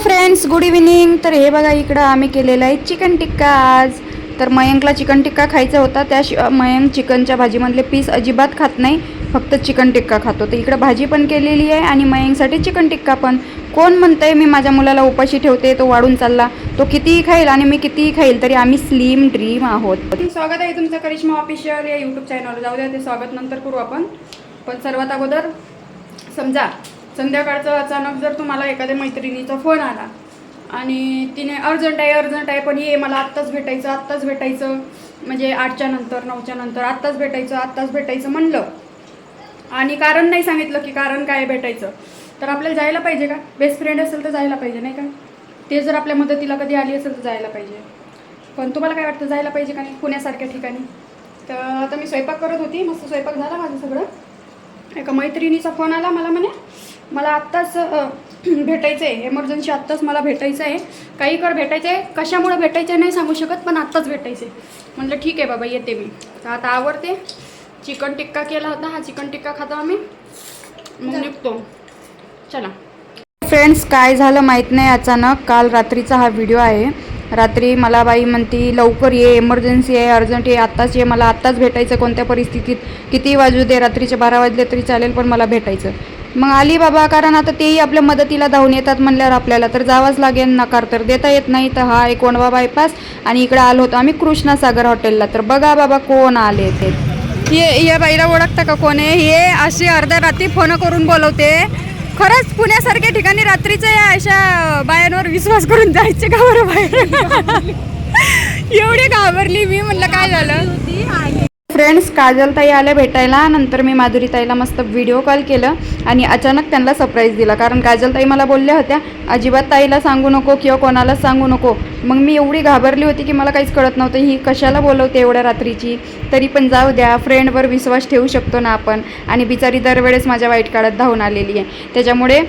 Friends good evening तर हे बघा इकडं आम्ही केलेलं आहे चिकन टिक्का आज. तर मयंकला चिकन टिक्का खायचा होता. त्याशिवाय मयंक चिकनच्या भाजीमधले पीस अजिबात खात नाही. फक्त चिकन टिक्का खातो. तर इकडं भाजी पण केलेली आहे आणि मयंकसाठी चिकन टिक्का पण. कोण म्हणतंय मी माझ्या मुलाला उपाशी ठेवते तो वाढून चालला. तो कितीही खाईल आणि मी कितीही खाईल तरी आम्ही स्लिम ड्रीम आहोत. स्वागत आहे तुमचं करिश्मा ऑफिशियल या यूट्यूब चॅनलवर जाऊ द्या ते स्वागत नंतर करू आपण. पण सर्वात अगोदर समजा संध्याकाळचं अचानक जर तुम्हाला एखाद्या मैत्रिणीचा फोन आला आणि तिने अर्जंट आहे अर्जंट आहे पण ये मला आत्ताच भेटायचं आत्ताच भेटायचं म्हणजे आठच्या नंतर नऊच्या नंतर आत्ताच भेटायचं आत्ताच भेटायचं म्हणलं. आणि कारण नाही सांगितलं की कारण काय भेटायचं. तर आपल्याला जायला पाहिजे का? बेस्ट फ्रेंड असेल तर जायला पाहिजे नाही का? ते जर आपल्या मदतीला कधी आली असेल तर जायला पाहिजे. पण तुम्हाला काय वाटतं जायला पाहिजे का नाही? पुण्यासारख्या ठिकाणी. तर आता मी स्वयंपाक करत होती मस्त स्वयंपाक झाला माझं सगळं. एका मैत्रिणीचा फोन आला मला म्हणे मला आत्ताच भेटायचं आहे. एमर्जन्सी आत्ताच मला भेटायचं आहे. काही कर भेटायचं आहे. कशामुळे भेटायचं नाही सांगू शकत पण आत्ताच भेटायचं आहे. म्हटलं ठीक आहे बाबा येते मी. तर आता आवडते चिकन टिक्का केला होता. हा चिकन टिक्का खातो आम्ही. मग निघतो. चला. फ्रेंड्स काय झालं माहीत नाही अचानक. काल रात्रीचा हा व्हिडिओ आहे. रात्री मला बाई म्हणती लवकर ये एमर्जन्सी आहे अर्जंट ये आत्ताच ये. मला आत्ताच भेटायचं कोणत्या परिस्थितीत किती वाजू दे? रात्रीचे बारा वाजले तरी चालेल पण मला भेटायचं मग आली बाबा कारण आता तेही आपल्या मदतीला धावून येतात म्हणल्यावर आपल्याला तर जावंच लागेल नकार तर देता येत नाही. तर हा एक कोंडवा बायपास आणि इकडे आलो होतो आम्ही कृष्णासागर हॉटेलला. तर बघा बाबा कोण आले ते. ये या बाईला ओळखता का कोण आहे? हे अशी अर्ध्या रात्री फोन करून बोलवते. खरंच पुण्यासारख्या ठिकाणी रात्रीचं या अशा बायांवर विश्वास करून जायचे का बरं बाहेर एवढी घाबरली मी म्हणलं काय झालं? फ्रेंड्स काजलताई आल्या भेटायला. नंतर मी माधुरीताईला मस्त व्हिडिओ कॉल केलं आणि अचानक त्यांना सरप्राईज दिला. कारण काजलताई मला बोलल्या होत्या अजिबात ताईला सांगू नको किंवा कोणालाच सांगू नको. मग मी एवढी घाबरली होती की मला काहीच कळत नव्हतं ही कशाला बोलवते एवढ्या रात्रीची. तरी पण जाऊ द्या फ्रेंडवर विश्वास ठेवू शकतो ना आपण. आणि बिचारी दरवेळेस माझ्या वाईट काळात धावून आलेली आहे. त्याच्यामुळे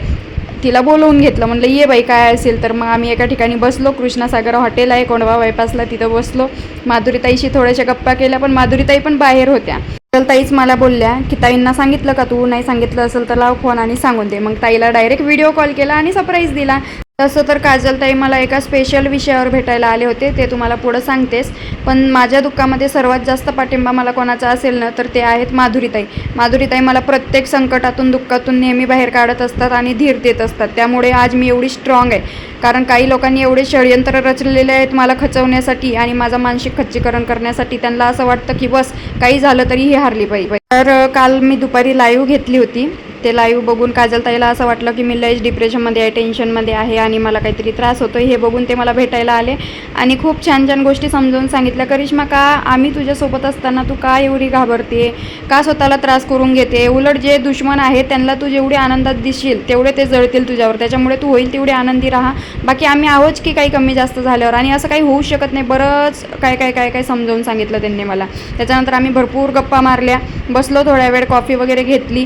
तिला बोलवून घेतलं. म्हणलं ये बाई काय असेल तर मग आम्ही एका ठिकाणी बसलो. कृष्णासागर हॉटेल आहे कोंडवा बायपासला तिथं बसलो. माधुरीताईशी थोड्याशा गप्पा केल्या पण माधुरीताई पण बाहेर होत्या. तर ताईच मला बोलल्या की ताईंना सांगितलं का तू? नाही सांगितलं असेल तर लाव फोन आणि सांगून दे. मग ताईला डायरेक्ट व्हिडिओ कॉल केला आणि सरप्राईज दिला. तसं तर काजलताई मला एका स्पेशल विषयावर भेटायला आले होते ते तुम्हाला पुढं सांगतेस. पण माझ्या दुःखामध्ये सर्वात जास्त पाठिंबा मला कोणाचा असेल ना तर ते आहेत माधुरीताई. माधुरीताई मला प्रत्येक संकटातून दुःखातून नेहमी बाहेर काढत असतात आणि धीर देत असतात. त्यामुळे आज मी एवढी स्ट्रॉंग आहे. कारण काही लोकांनी एवढे षडयंत्र रचलेले आहेत मला खचवण्यासाठी आणि माझं मानसिक खच्चीकरण करण्यासाठी. त्यांना असं वाटतं की बस काही झालं तरी ही हारली पाहिजे. तर काल मी दुपारी लाईव्ह घेतली होती. ते लाईव्ह बघून काजलताईला असं वाटलं की मी लईच डिप्रेशनमध्ये आहे टेन्शनमध्ये आहे आणि मला काहीतरी त्रास होतो हे बघून ते मला भेटायला आले आणि खूप छान छान गोष्टी समजावून सांगितल्या. करिश्मा का आम्ही तुझ्यासोबत असताना तू का एवढी घाबरते का स्वतःला त्रास करून घेते उलट जे दुश्मन आहे त्यांना तू जेवढे आनंदात दिसशील तेवढे ते जळतील तुझ्यावर. त्याच्यामुळे तू होईल तेवढे आनंदी राहा. बाकी आम्ही आहोत की काही कमी जास्त झाल्यावर. आणि असं काही होऊ शकत नाही. बरंच काय काय काय काय समजावून सांगितलं त्यांनी मला. त्याच्यानंतर आम्ही भरपूर गप्पा मारल्या. बसलो थोड्या वेळ कॉफी वगैरे घेतली.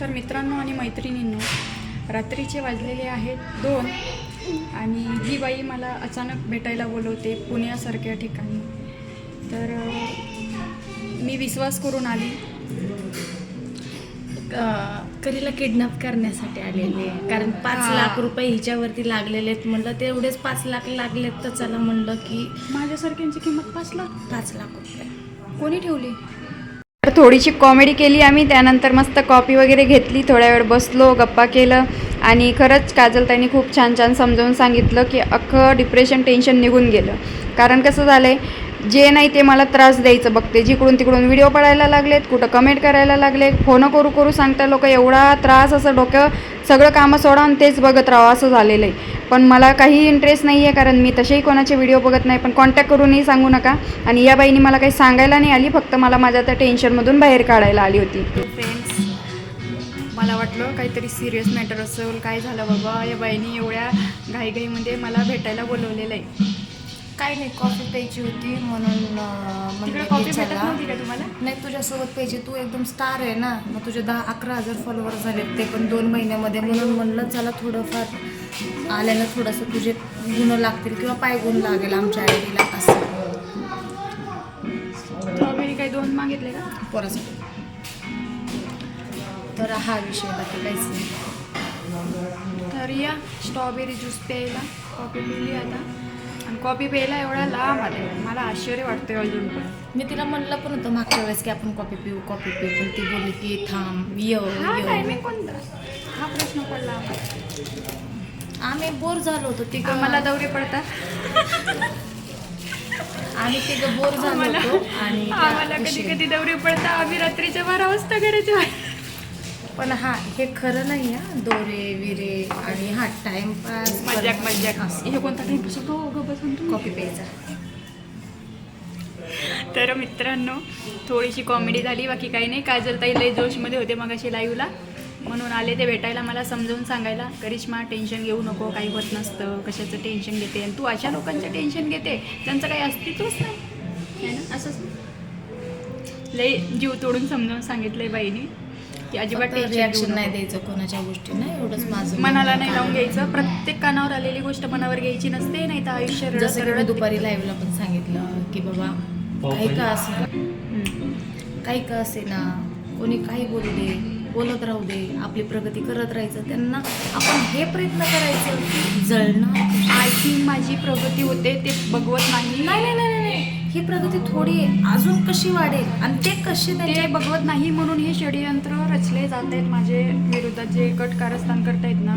तर मित्रांनो आणि मैत्रिणींनो रात्रीचे वाजलेले आहेत दोन. आणि ही बाई मला अचानक भेटायला बोलवते पुण्यासारख्या ठिकाणी. तर मी विश्वास करून आली. करीला किडनॅप करण्यासाठी आलेले आहे. कारण पाच. लाख रुपये हिच्यावरती लागलेले आहेत म्हणलं तेवढेच पाच लाख लागलेत तर चला म्हणलं की माझ्यासारख्यांची किंमत पाच लाख? पाच लाख रुपये. कोणी ठेवली? तर थोडीशी कॉमेडी केली आम्ही त्यानंतर मस्त कॉफी वगैरे घेतली थोड्या वेळ बसलो गप्पा केलं. आणि खरंच काजलताईंनी खूप छान छान समजावून सांगितलं की अख्खं डिप्रेशन टेन्शन निघून गेलं. कारण कसं झालं आहे जे नाही ते मला त्रास द्यायचं. बघते जिकडून तिकडून व्हिडिओ पडायला लागलेत कुठं कमेंट करायला लागले फोन करू करू सांगता लोक एवढा त्रास असं डोकं सगळं कामं सोडा आणि तेच बघत राहावं असं झालेलं आहे. पण मला काही इंटरेस्ट नाही आहे कारण मी तसेही कोणाचे व्हिडिओ बघत नाही. पण कॉन्टॅक्ट करूनही सांगू नका. आणि या बाईनी मला काही सांगायला नाही आली फक्त मला माझ्या त्या टेन्शनमधून बाहेर काढायला आली होती. फ्रेंड्स मला वाटलं काहीतरी सिरियस मॅटर असेल काय झालं बाबा? या बाईनी एवढ्या घाईघाईमध्ये मला भेटायला बोलवलेलं आहे. काही नाही कॉफी प्यायची होती म्हणून अं, म्हणलं तिकडे कॉफी की भेटत चला. नव्हती का तुम्हाला? नाही तुझ्यासोबत पाहिजे तू एकदम स्टार आहे ना. मग तुझे दहा अकरा हजार फॉलोअर झालेत ते पण दोन महिन्यामध्ये. म्हणून म्हणलं चला थोडंफार आल्यानं थोडंसं तुझे गुण लागतील किंवा पाय गुण लागेल आमच्या आयडीला असं. स्ट्रॉबेरी काही दोन मागितले का? पोरासाठी तर तर हा विषय बाकी काहीच नाही. तर या स्ट्रॉबेरी ज्यूस प्यायला. कॉफी पिली आता. आणि कॉफी प्यायला एवढा लांब आले. मला आश्चर्य वाटतंय अजून पण. मी तिला म्हणलं पण होतं मागच्या वेळेस की आपण कॉफी पिऊ कॉफी पिऊ पण ती बोलली की थांब य हा य. टायमिंग कोणता? हा प्रश्न पडला आम्हाला. आम्ही बोर झालो होतो ती आम्हाला दौरे पडतात. आम्ही ते बोर झालो आम्हाला होतो आणि आम्हाला कधी कधी दौरे पडतात. आम्ही रात्रीच्या बारा वाजता घराच्या बाहेर. पण हा हे खरं नाही हा. दोरे विरे आणि हा टाइमपास मजाक मजाक हे. कोणता टाइमपास होतो? ग बसून तू कॉफी प्यायचा तर मित्रांनो थोडीशी कॉमेडी झाली बाकी काही नाही. काजल ताई लय जोशमध्ये होते मग अशी लाईव्हला म्हणून आले ते भेटायला मला समजावून सांगायला. करिश्मा टेन्शन घेऊ नको काही होत नसतं. कशाचं टेन्शन घेते? आणि तू अशा लोकांचं टेन्शन घेते? ज्यांचं काही अस्तित्वच नाही. ना? असंच. लय जीव तोडून समजावून सांगितलंय बाईने. की अजिबात रिॲक्शन. नाही द्यायचं कोणाच्या गोष्टी नाही एवढंच माझं मनाला नाही लावून घ्यायचं. प्रत्येक कानावर आलेली गोष्ट मनावर घ्यायची नसते नाही तर आयुष्य जसं की मी रडत दुपारी लाईव्हला पण सांगितलं की बाबा काही का असे. काही का असे ना? कोणी काही बोलू दे बोलत राहू दे आपली प्रगती करत राहायचं त्यांना आपण हे प्रयत्न करायचं. जळणं आय थिंक माझी प्रगती होते ते बघवत नाही नाही, नाही ही प्रगती थोडी आहे अजून कशी वाढेल आणि ते कसे ते बघवत नाही म्हणून हे षडयंत्र रचले जात आहेत माझे विरोधात जे कट कारस्थान करतायत ना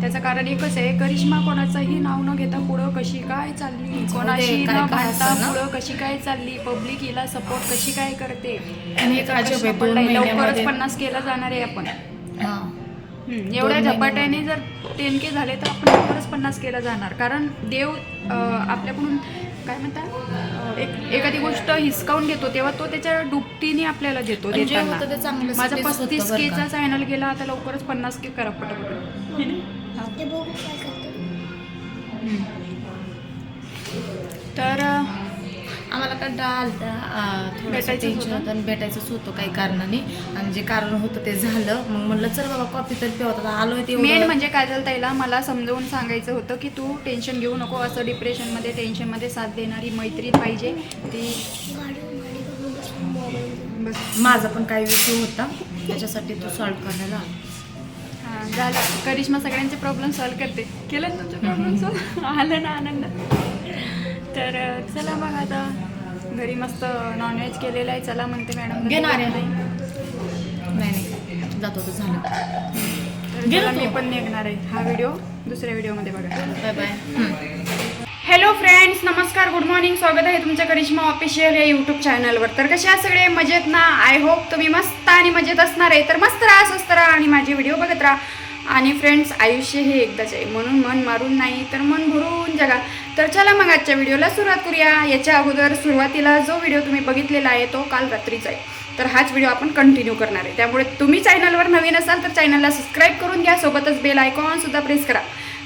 त्याचं कारण एकच आहे करिश्मा कोणाचंही नाव न घेता पुढं कशी काय चालली दे, कोणाशी न काय भांडता? पुढं कशी काय चालली पब्लिक हिला सपोर्ट कशी काय करते. लवकरच पन्नास केला जाणार आहे आपण हा. एवढ्या झपाट्याने जर टेनके झाले तर आपण लवकरच पन्नास केला जाणार कारण देव आपल्याकडून काय म्हणतात एक एखादी गोष्ट हिसकावून घेतो तेव्हा तो त्याच्या दुपटीने आपल्याला देतो पण जे देताना. होतं ते चांगलं माझा होतं पस्तीस बरं केचा का. चॅनल गेला आता लवकरच पन्नास के करा पटापट तर अं, आम्हाला आलता अं, थोडंसं टेन्शन होतं. आणि भेटायचंच होतं काही कारणाने. आणि जे कारण होतं ते झालं. मग म्हणलं चल बाबा कॉफी तर पिवत आलोय ते मेन म्हणजे काजल ताईला मला समजावून सांगायचं होतं की तू टेन्शन घेऊ नको. असं डिप्रेशनमध्ये टेन्शनमध्ये साथ देणारी मैत्रीण पाहिजे. ती बस माझा पण काही विषय होता. त्याच्यासाठी तो सॉल्व्ह करायला आला. हां झालं. करिश्मा सगळ्यांचे प्रॉब्लेम सॉल्व करते. केलं तुमचे प्रॉब्लेम सॉल्व आलं ना आनंद? तर चला मग आता घरी मस्त नॉनव्हेज केलेलं आहे. चला म्हणते मॅडम घेणार आहे. नाही नाही. जातो तर झालं. तर मी? पण निघणार आहे. हा व्हिडिओ दुसऱ्या व्हिडिओमध्ये बघा. बाय बाय हॅलो फ्रेंड्स नमस्कार. गुड मॉर्निंग स्वागत आहे तुमच्या करिश्मा ऑफिशियल या यूट्यूब चॅनलवर तर कसे आहात सगळे? मजेत ना? आय होप तुम्ही मस्त आणि मजेत असणार आहे. तर मस्त राहा स्वस्त राहा आणि माझे व्हिडिओ बघत राहा. आणि फ्रेंड्स आयुष्य हे एकदाच आहे. म्हणून मन मारून नाही तर मन भरून जगा. तर चला मग आजच्या व्हिडिओला सुरुवात करूया. याच्या अगोदर सुरुवातीला जो व्हिडिओ तुम्ही बघितलेला आहे तो काल रात्रीचा आहे. तर हाच व्हिडिओ आपण कंटिन्यू करणार आहे. त्यामुळे तुम्ही चॅनलवर नवीन असाल तर चॅनलला सबस्क्राईब करून घ्या. सोबतच बेल आयकॉनसुद्धा प्रेस करा.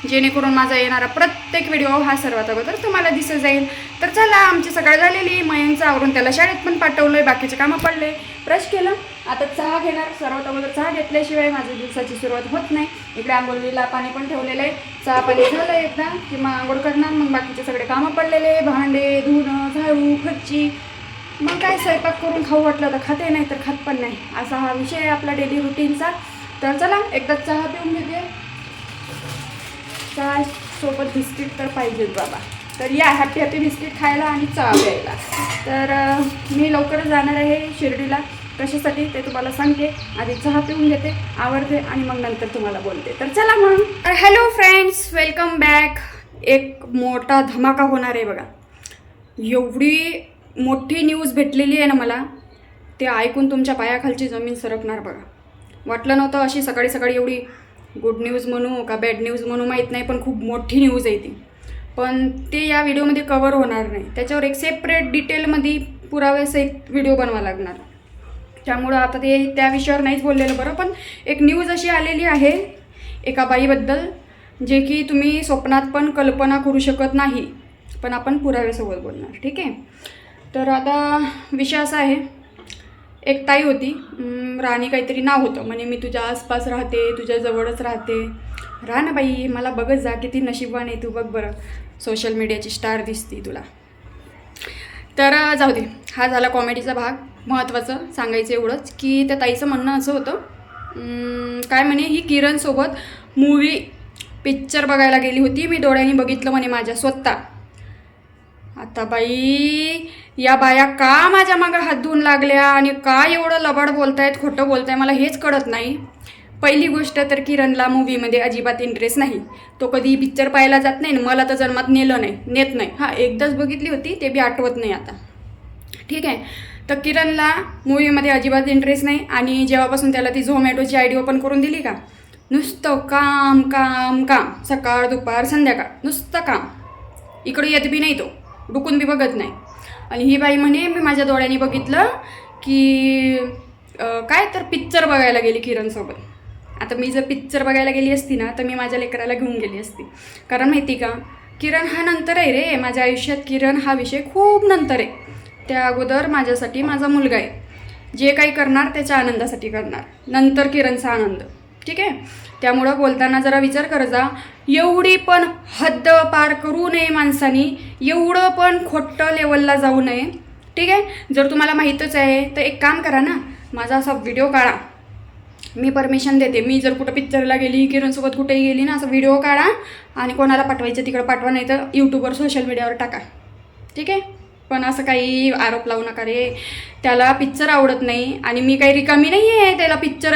जेणेकरून माझा येणारा प्रत्येक व्हिडिओ हा सर्वात अगोदर तुम्हाला दिसत जाईल. तर चला आमची सकाळ झालेली मयंकचं आवरून त्याला शाळेत पण पाठवलंय. बाकीचे कामं पडले. ब्रश केलं. आता चहा घेणार सर्वात अगोदर चहा घेतल्याशिवाय माझ्या दिवसाची सुरुवात होत नाही. इकडे आंघोळीला पाणी पण ठेवलेलं आहे. चहा पाणी झालं एकदा की मग आंघोळ करणार मग बाकीचे सगळे कामं पडलेले भांडे धुणं झाडू खच्ची. मग काय स्वयंपाक करून खाऊ वाटलं तर खाते नाही तर खात पण नाही. असा हा विषय आहे आपला डेली रुटीनचा तर चला एकदा चहा पिऊन घेते. चहा सोबत बिस्किट तर पाहिजेच बाबा. तर या हॅपी हॅपी बिस्किट खायला आणि चहा प्यायला. तर मी लवकरच जाणार आहे शिर्डीला. कशासाठी ते तुम्हाला सांगते. आधी चहा पिऊन घेते आवडते आणि मग नंतर तुम्हाला बोलते. तर चला मग. हॅलो फ्रेंड्स वेलकम बॅक एक मोठा धमाका होणार आहे बघा. एवढी मोठी न्यूज भेटलेली आहे ना मला ते ऐकून तुमच्या पायाखालची जमीन सरकणार बघा. वाटलं नव्हतं अशी सकाळी सकाळी एवढी गुड न्यूज म्हणू का बॅड न्यूज म्हणू माहीत नाही पण खूप मोठी न्यूज आहे ती. पण ते या व्हिडिओमध्ये कवर होणार नाही. त्याच्यावर एक सेपरेट डिटेलमध्ये पुराव्यासहित व्हिडिओ बनवा लागणार. त्यामुळं आता ते त्या विषयावर नाहीच बोललेलं बरं पण एक न्यूज अशी आलेली आहे एका बाईबद्दल जे की तुम्ही स्वप्नात पण कल्पना करू शकत नाही पण आपण पुराव्यासोबत बोलणार ठीक आहे? तर आता विषय असा आहे एक ताई होती राणी काहीतरी नाव होतं म्हणे मी तुझ्या आसपास राहते तुझ्याजवळच राहते. राहा ना बाई मला बघत जा किती नशिबाने आहे तू बघ बरं सोशल मीडियाची स्टार दिसती तुला. तर जाऊ दे हा झाला कॉमेडीचा भाग. महत्त्वाचं सांगायचं एवढंच की त्या ताईचं म्हणणं असं होतं काय म्हणे ही किरणसोबत मूवी पिक्चर बघायला गेली होती मी डोळ्यांनी बघितलं म्हणे माझ्या स्वतः. आता बाई या बाया का माझ्या मागं हात धुवून लागल्या आणि का एवढं लबाड बोलतायत खोटं बोलताय मला हेच कळत नाही. पहिली गोष्ट तर किरणला मूवीमध्ये अजिबात इंटरेस्ट नाही. तो कधी पिक्चर पाहायला जात नाही आणि मला तर जन्मात नेलं नाही नेत नाही. हां एकदाच बघितली होती ते बी आठवत नाही आता. ठीक आहे. तर किरणला मूवीमध्ये अजिबात इंटरेस्ट नाही. आणि जेव्हापासून त्याला ती झोमॅटोची आय डी ओपन करून दिली का नुसतं काम काम काम. सकाळ दुपार संध्याकाळ. नुसतं काम. इकडं येत बी नाही तो. डुकून बी बघत नाही. आणि ही बाई म्हणे मी माझ्या डोळ्यांनी बघितलं की काय तर पिक्चर बघायला गेली किरणसोबत. आता मी जर पिक्चर बघायला गेली असती ना तर मी माझ्या लेकराला घेऊन गेली असती. कारण माहिती का किरण हा नंतर आहे रे. माझ्या आयुष्यात किरण हा विषय खूप नंतर आहे. त्या अगोदर माझ्यासाठी माझा मुलगा आहे. जे काही करणार त्याच्या आनंदासाठी करणार. नंतर किरणचा आनंद. ठीक आहे? त्यामुळं बोलताना जरा विचार कर जा. एवढी पण हद्द पार करू नये माणसानी. एवढं पण खोटं लेवलला जाऊ नये. ठीक आहे? जर तुम्हाला माहीतच आहे तर एक काम करा ना. माझा असा व्हिडिओ काढा. मी परमिशन देते. मी जर कुठं पिक्चरला गेली किरणसोबत कुठेही गेली ना असा व्हिडिओ काढा आणि कोणाला पाठवायचं तिकडं पाठवा नाही तर यूट्यूबवर सोशल मीडियावर टाका. ठीक आहे? पण असं काही आरोप लावू नका रे. त्याला पिक्चर आवडत नाही आणि मी काही रिकामी नाही आहे त्याला पिक्चर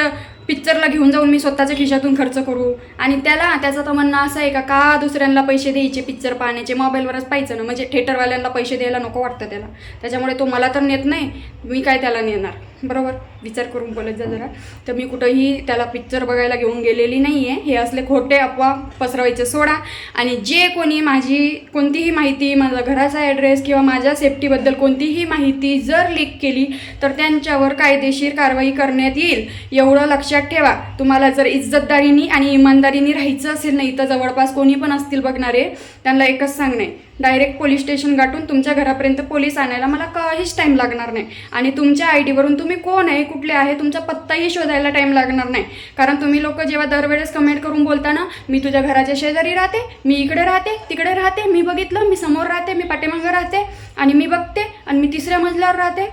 पिक्चरला घेऊन जाऊन मी स्वतःच्या खिशातून खर्च करू. आणि त्याला त्याचं तर म्हणणं असं आहे का का दुसऱ्यांना पैसे द्यायचे पिक्चर पाहण्याचे? मोबाईलवरच पाहायचं ना. म्हणजे थिएटरवाल्यांना पैसे द्यायला नको वाटतं त्याला. त्याच्यामुळे तो मला तर नेत नाही. मी काय त्याला नेणार? बरोबर? विचार करून बोलत जा जरा. तर मी कुठंही त्याला पिक्चर बघायला घेऊन गेलेली नाही आहे हे असले खोटे अफवा पसरवायचे सोडा. आणि जे कोणी माझी कोणतीही माहिती माझा घराचा ॲड्रेस किंवा माझ्या सेफ्टीबद्दल कोणतीही माहिती जर लीक केली तर त्यांच्यावर कायदेशीर कारवाई करण्यात येईल. एवढं लक्षात ठेवा. तुम्हाला जर इज्जतदारीनी आणि इमानदारीनी राहायचं असेल नाही तर जवळपास कोणी पण असतील बघणारे त्यांना एकच सांगणे. डायरेक्ट पोलीस स्टेशन गाठून तुमच्या घरापर्यंत पोलीस आणायला मला काहीच टाईम लागणार नाही. आणि तुमच्या आय डीवरून तुम्ही कोण आहे कुठले आहे तुमचा पत्ताही शोधायला टाईम लागणार नाही. कारण तुम्ही लोक जेव्हा दरवेळेस कमेंट करून बोलता ना मी तुझ्या घराच्या शेजारी राहते मी इकडे राहते तिकडे राहते मी बघितलं मी समोर राहते मी पाठीमागं राहते आणि मी बघते आणि मी तिसऱ्या मजल्यावर राहते.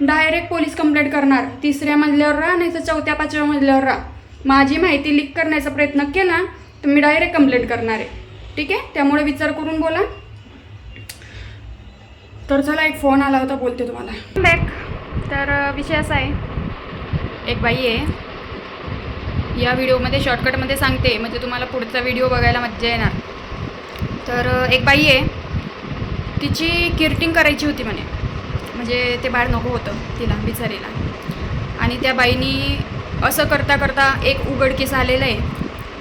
डायरेक्ट पोलीस कंप्लेंट करणार. तिसऱ्या मजल्यावर राहा नाही तर चौथ्या पाचव्या मजल्यावर राहा. माझी माहिती लीक करण्याचा प्रयत्न केला तर मी डायरेक्ट कंप्लेंट करणार आहे. ठीक आहे? त्यामुळे विचार करून बोला. तर चला एक फोन आला होता बोलते तुम्हाला. बॅक तर विषय असा आहे. एक बाई आहे. या व्हिडिओमध्ये शॉर्टकटमध्ये सांगते म्हणजे तुम्हाला पुढचा व्हिडिओ बघायला मज्जा येणार. तर एक बाई आहे. तिची किरटिंग करायची होती म्हणे. म्हणजे ते बाळ नको होतं तिला बिचारीला. आणि त्या बाईनी असं करता करता एक उघडकीस आलेलं आहे.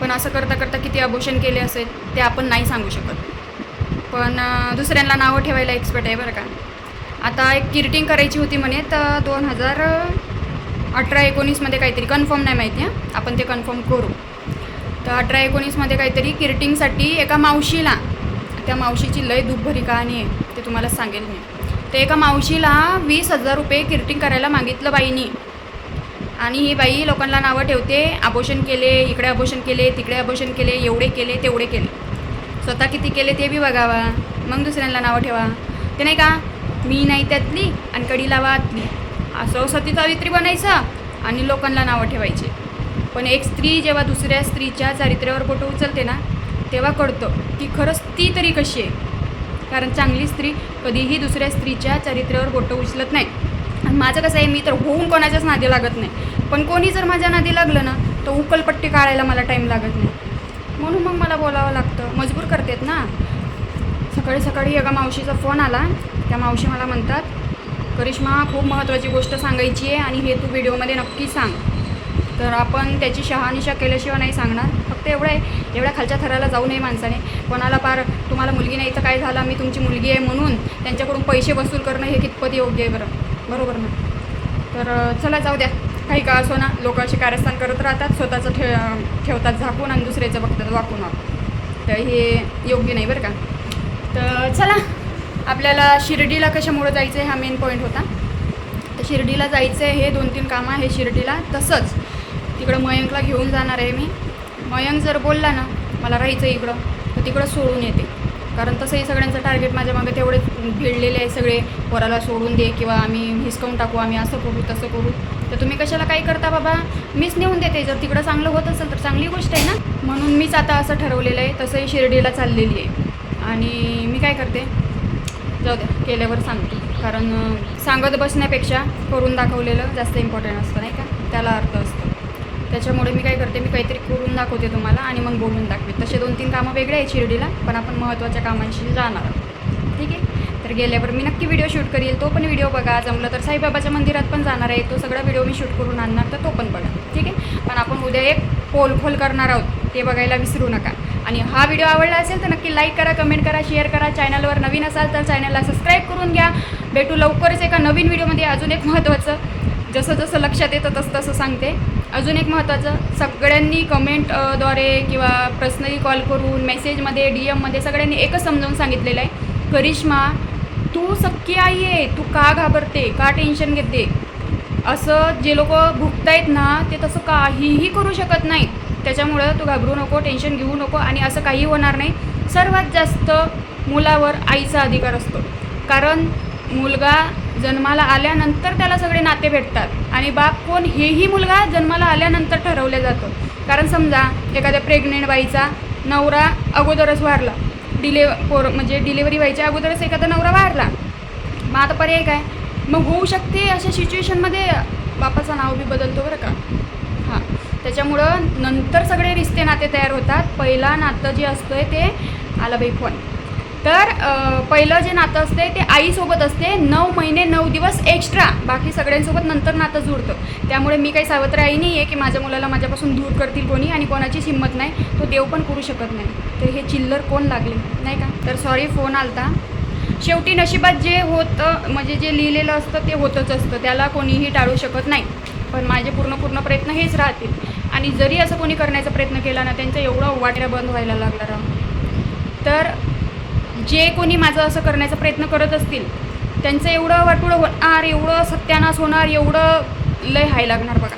पण असं करता करता किती अबोशन केले असेल ते आपण नाही सांगू शकत. पण दुसऱ्यांना नावं ठेवायला एक्सपर्ट आहे बरं का. आता एक किरटिंग करायची होती म्हणे तर दोन हजार अठरा एकोणीसमध्ये काहीतरी कन्फर्म नाही माहिती हां. आपण ते कन्फर्म करू. तर अठरा एकोणीसमध्ये काहीतरी किरटिंगसाठी एका मावशीला त्या मावशीची लय दुखभरी कहाणी आहे ते तुम्हाला सांगेल मी. तर एका मावशीला वीस हजार रुपये किरटिंग करायला मागितलं बाईनी. आणि ही बाई लोकांना नावं ठेवते आभोषण केले इकडे आभोषण केले तिकडे आभोषण केले एवढे केले तेवढे केले. स्वतः किती केले ते बी बघावा. मग दुसऱ्यांना नावं ठेवा. ते नाही का मी नाही त्यातली आणि कडी लावा आतली असं सती सावित्री बनायचं आणि लोकांना नावं ठेवायचे. पण एक स्त्री जेव्हा दुसऱ्या स्त्रीच्या चारित्र्यावर बोटं उचलते ना तेव्हा कळतं की खरंच ती तरी कशी आहे. कारण चांगली स्त्री कधीही दुसऱ्या स्त्रीच्या चारित्र्यावर बोटं उचलत नाही. आणि माझं कसं आहे मी तर होऊन कोणाच्याच नादी लागत नाही. पण कोणी जर माझ्या नादी लागलं ना तर उकलपट्टी काढायला मला टाईम लागत नाही. म्हणून मग मला बोलावं लागतं. मजबूर करतेत ना? सकाळी सकाळी एका मावशीचा फोन आला. त्या मावशी मला म्हणतात करिश्मा खूप महत्त्वाची गोष्ट सांगायची आहे आणि हे तू व्हिडिओमध्ये नक्की सांग. तर आपण त्याची शहानिशा केल्याशिवाय नाही सांगणार. फक्त एवढं आहे एवढ्या खालच्या थराला जाऊ नये माणसाने. कोणाला पार तुम्हाला मुलगी नाही तर काय झालं? मी तुमची मुलगी आहे म्हणून त्यांच्याकडून पैसे वसूल करणं हे कितपत योग्य आहे बरं. बरोबर ना? तर चला जाऊ द्या. काही का असो ना लोक असे कारस्थान करत राहतात स्वतःचं ठे ठेवतात झाकून आणि दुसऱ्याचं बघतात वाकून. वाकून तर हे योग्य नाही बरं का. तर चला आपल्याला शिर्डीला कशामुळं जायचं आहे हा मेन पॉईंट होता. तर शिर्डीला जायचं आहे हे दोन तीन कामं आहे शिर्डीला. तसंच तिकडं मयंकला घेऊन जाणार आहे मी. मयंक जर बोलला ना मला राहायचं आहे इकडं तर तिकडं सोडून येते. कारण तसंही सगळ्यांचं टार्गेट माझ्या मागे तेवढे भिडलेले आहे सगळे. पोराला सोडून दे किंवा आम्ही हिसकावून टाकू आम्ही असं करू तसं करू. तर तुम्ही कशाला काही करता बाबा? मीच नेऊन देते. जर तिकडं चांगलं होत असेल तर चांगली गोष्ट आहे ना? म्हणून मीच आता असं ठरवलेलं आहे. तसंही शिर्डीला चाललेली आहे. आणि मी काय करते? जाऊ द्या केल्यावर सांगते. कारण सांगत बसण्यापेक्षा करून दाखवलेलं जास्त इम्पॉर्टंट असतं नाही का? त्याला अर्थ असतो. त्याच्यामुळे मी काय करते मी काहीतरी करून दाखवते तुम्हाला आणि मग बोलून दाखवे तसे दोन तीन कामं वेगळे आहेत शिर्डीला पण आपण महत्त्वाच्या कामांशी जाणार आहोत. ठीक आहे? तर गेल्यावर मी नक्की व्हिडिओ शूट करील तो पण व्हिडिओ बघा. जमलं तर साईबाबाच्या मंदिरात पण जाणार आहे. तो सगळा व्हिडिओ मी शूट करून आणणार तर तो पण बघा. ठीक आहे? पण आपण उद्या एक खोल खोल करणार आहोत. ते बघायला विसरू नका. आणि हा व्हिडिओ आवडला असेल तर नक्की लाईक करा कमेंट करा शेअर करा. चॅनलवर नवीन असाल तर चॅनलला सबस्क्राईब करून घ्या. भेटू लवकरच एका नवीन व्हिडिओमध्ये अजून एक महत्त्वाचं जसं जसं लक्षात येतं तसं तसं सांगते. अजून एक महत्त्वाचं सगळ्यांनी कमेंटद्वारे किंवा पर्सनली कॉल करून मेसेजमध्ये डी एममध्ये सगळ्यांनी एकच समजावून सांगितलेलं आहे. करिश्मा तू सक्की आई आहे तू का घाबरते का टेन्शन घेते? असं जे लोक भुगतायत ना ते तसं काहीही करू शकत नाही त्याच्यामुळं तू घाबरू नको टेन्शन घेऊ नको आणि असं काही होणार नाही. सर्वात जास्त मुलावर आईचा अधिकार असतो. कारण मुलगा जन्माला आल्यानंतर त्याला सगळे नाते भेटतात. आणि बाप कोण हेही मुलगा जन्माला आल्यानंतर ठरवलं जातं. कारण समजा एखाद्या प्रेग्नेंट बाईचा नवरा अगोदरच वारला. डिले पोर म्हणजे डिलेवरी व्हायच्या अगोदरच एखादा नवरा वारला. मग आता पर्याय काय? मग होऊ शकते अशा सिच्युएशनमध्ये बापाचं नाव बी बदलतो बरं का? हां. त्याच्यामुळं नंतर सगळे रिश्ते नाते तयार होतात. पहिला नातं जे असतं आहे ते आला बाई फोन. तर पहिलं जे नातं असते ते आईसोबत असते. नऊ महिने नऊ दिवस एक्स्ट्रा बाकी सगळ्यांसोबत नंतर नातं जुळतं. त्यामुळे मी काही सावत्र आई नाही आहे की माझ्या मुलाला माझ्यापासून दूर करतील कोणी आणि कोणाचीच हिंमत नाही. तो देव पण करू शकत नाही. तर हे चिल्लर कोण लागले? नाही का? तर सॉरी फोन आलता. शेवटी नशिबात जे होतं म्हणजे जे लिहिलेलं असतं ते होतंच असतं. त्याला कोणीही टाळू शकत नाही. पण माझे पूर्ण पूर्ण प्रयत्न हेच राहतील. आणि जरी असं कोणी करण्याचा प्रयत्न केला ना त्यांचा एवढा वाटऱ्या बंद व्हायला लागला तर जे कोणी माझं असं करण्याचा प्रयत्न करत असतील त्यांचं एवढं वाटुळं होणार एवढं सत्यानाश होणार एवढं लय हाय लागणार बघा.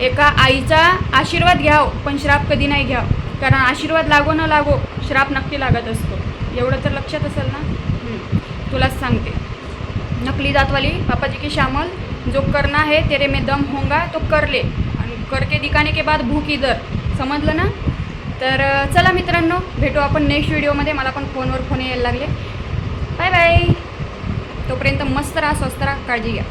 एका आईचा आशीर्वाद घ्याव पण श्राप कधी नाही घ्याव. कारण आशीर्वाद लागो न लागो श्राप नक्की लागत असतो. एवढं तर लक्षात असेल ना? तुलाच सांगते. नकली दातवाली पापाजी की श्यामल जो करना है तेरे में दम होंगा तो कर ले. आणि करके दिखाने के बाद भूक इधर. समजलं ना? तर चला मित्रांनो भेटू आपण नेक्स्ट व्हिडिओमध्ये मला पण फोनवर फोन यायला लागले. बाय बाय तोपर्यंत मस्त राहा स्वस्त राहा काळजी घ्या.